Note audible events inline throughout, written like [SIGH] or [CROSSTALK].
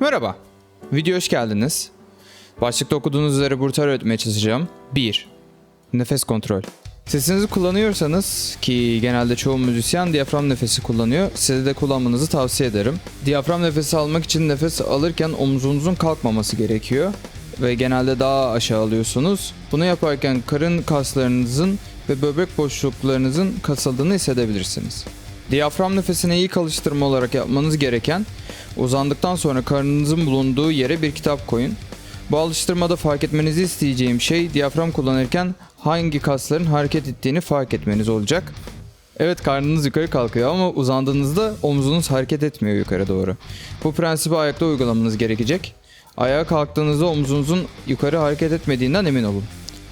Merhaba. Video hoş geldiniz. Başlıkta okuduğunuz üzere burada öğretmeye çalışacağım. 1. Nefes kontrol. Sesinizi kullanıyorsanız ki genelde çoğu müzisyen diyafram nefesi kullanıyor. Size de kullanmanızı tavsiye ederim. Diyafram nefesi almak için nefes alırken omzunuzun kalkmaması gerekiyor ve genelde daha aşağı alıyorsunuz. Bunu yaparken karın kaslarınızın ve böbrek boşluklarınızın kasıldığını hissedebilirsiniz. Diyafram nefesine ilk alıştırma olarak yapmanız gereken uzandıktan sonra karnınızın bulunduğu yere bir kitap koyun. Bu alıştırmada fark etmenizi isteyeceğim şey diyafram kullanırken hangi kasların hareket ettiğini fark etmeniz olacak. Evet karnınız yukarı kalkıyor ama uzandığınızda omzunuz hareket etmiyor yukarı doğru. Bu prensibi ayakta uygulamanız gerekecek. Ayağa kalktığınızda omzunuzun yukarı hareket etmediğinden emin olun.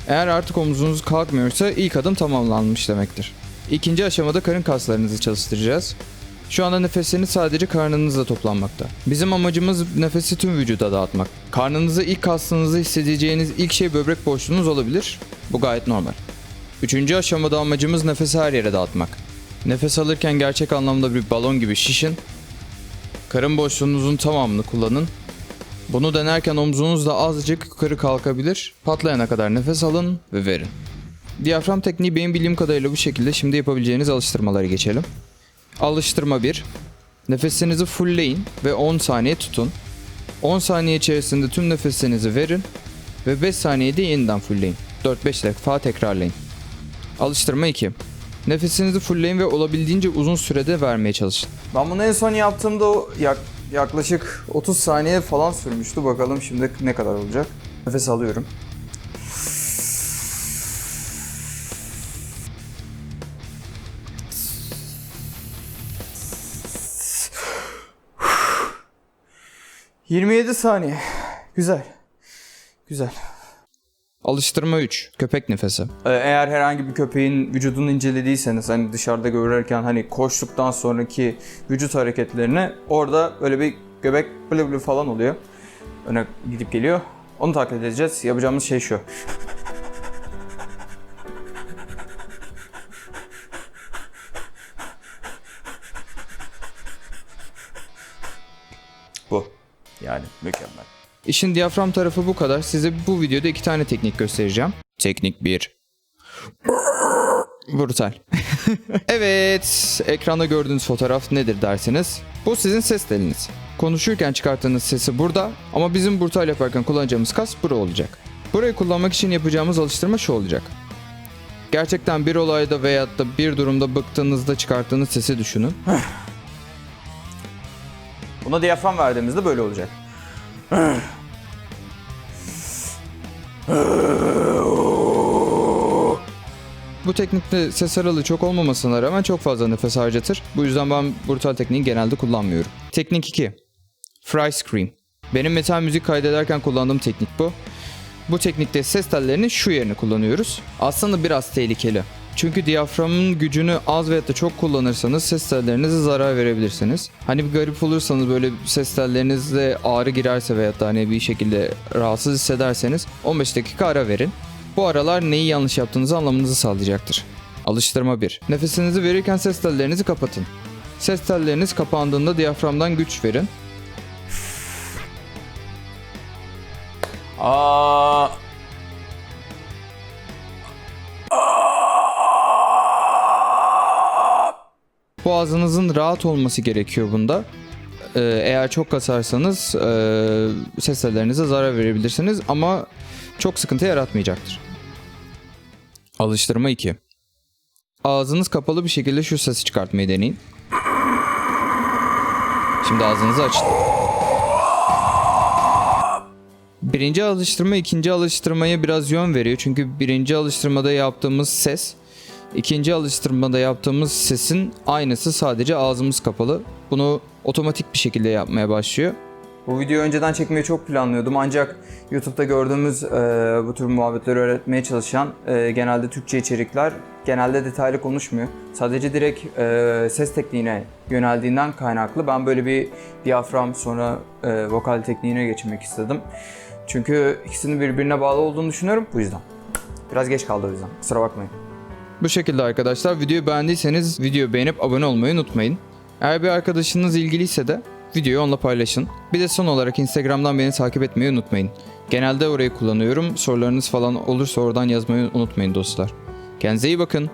Eğer artık omzunuz kalkmıyorsa ilk adım tamamlanmış demektir. İkinci aşamada karın kaslarınızı çalıştıracağız. Şu anda nefesiniz sadece karnınızla toplanmakta. Bizim amacımız nefesi tüm vücuda dağıtmak. Karnınızı ilk kastığınızda hissedeceğiniz ilk şey böbrek boşluğunuz olabilir. Bu gayet normal. Üçüncü aşamada amacımız nefesi her yere dağıtmak. Nefes alırken gerçek anlamda bir balon gibi şişin. Karın boşluğunuzun tamamını kullanın. Bunu denerken omzunuz da azıcık yukarı kalkabilir. Patlayana kadar nefes alın ve verin. Diyafram tekniği benim bildiğim kadarıyla bu şekilde. Şimdi yapabileceğiniz alıştırmalara geçelim. Alıştırma 1. Nefesinizi fullleyin ve 10 saniye tutun. 10 saniye içerisinde tüm nefesinizi verin ve 5 saniyede yeniden fullleyin. 4-5 defa tekrarlayın. Alıştırma 2. Nefesinizi fullleyin ve olabildiğince uzun sürede vermeye çalışın. Ben bunu en son yaptığımda yaklaşık 30 saniye falan sürmüştü. Bakalım şimdi ne kadar olacak. Nefes alıyorum. ...27 saniye. Güzel. Güzel. Alıştırma 3. Köpek nefesi. Ee, Eğer herhangi bir köpeğin vücudunu incelediyseniz hani dışarıda görürken hani koştuktan sonraki vücut hareketlerini orada böyle bir göbek blı blı falan oluyor. Öne gidip geliyor. Onu taklit edeceğiz. Yapacağımız şey şu. [LAUGHS] Yani mükemmel. İşin diyafram tarafı bu kadar. Size bu videoda iki tane teknik göstereceğim. Teknik 1. Brutal. [LAUGHS] evet, ekranda gördüğünüz fotoğraf nedir dersiniz? Bu sizin ses teliniz. Konuşurken çıkarttığınız sesi burada ama bizim brutal yaparken kullanacağımız kas bura olacak. Burayı kullanmak için yapacağımız alıştırma şu olacak. Gerçekten bir olayda veyahut da bir durumda bıktığınızda çıkarttığınız sesi düşünün. [LAUGHS] Buna diyafram verdiğimizde böyle olacak. Bu teknikte ses aralığı çok olmamasına rağmen çok fazla nefes harcatır. Bu yüzden ben brutal tekniği genelde kullanmıyorum. Teknik 2. Fry Scream. Benim metal müzik kaydederken kullandığım teknik bu. Bu teknikte ses tellerinin şu yerini kullanıyoruz. Aslında biraz tehlikeli. Çünkü diyaframın gücünü az veyahut da çok kullanırsanız ses tellerinize zarar verebilirsiniz. Hani bir garip olursanız böyle ses tellerinizde ağrı girerse veyahut da hani bir şekilde rahatsız hissederseniz 15 dakika ara verin. Bu aralar neyi yanlış yaptığınızı anlamanızı sağlayacaktır. Alıştırma 1. Nefesinizi verirken ses tellerinizi kapatın. Ses telleriniz kapandığında diyaframdan güç verin. Aa. Boğazınızın rahat olması gerekiyor bunda. Ee, eğer çok kasarsanız e, ses tellerinize zarar verebilirsiniz ama çok sıkıntı yaratmayacaktır. Alıştırma 2. Ağzınız kapalı bir şekilde şu sesi çıkartmayı deneyin. Şimdi ağzınızı açın. Birinci alıştırma ikinci alıştırmaya biraz yön veriyor. Çünkü birinci alıştırmada yaptığımız ses ikinci alıştırmada yaptığımız sesin aynısı sadece ağzımız kapalı. Bunu otomatik bir şekilde yapmaya başlıyor. Bu videoyu önceden çekmeyi çok planlıyordum ancak YouTube'da gördüğümüz e, bu tür muhabbetleri öğretmeye çalışan e, genelde Türkçe içerikler genelde detaylı konuşmuyor. Sadece direkt e, ses tekniğine yöneldiğinden kaynaklı ben böyle bir diyafram sonra e, vokal tekniğine geçmek istedim. Çünkü ikisinin birbirine bağlı olduğunu düşünüyorum bu yüzden. Biraz geç kaldı o yüzden kusura bakmayın. Bu şekilde arkadaşlar videoyu beğendiyseniz videoyu beğenip abone olmayı unutmayın. Eğer bir arkadaşınız ilgiliyse de videoyu onunla paylaşın. Bir de son olarak Instagram'dan beni takip etmeyi unutmayın. Genelde orayı kullanıyorum. Sorularınız falan olursa oradan yazmayı unutmayın dostlar. Kendinize iyi bakın.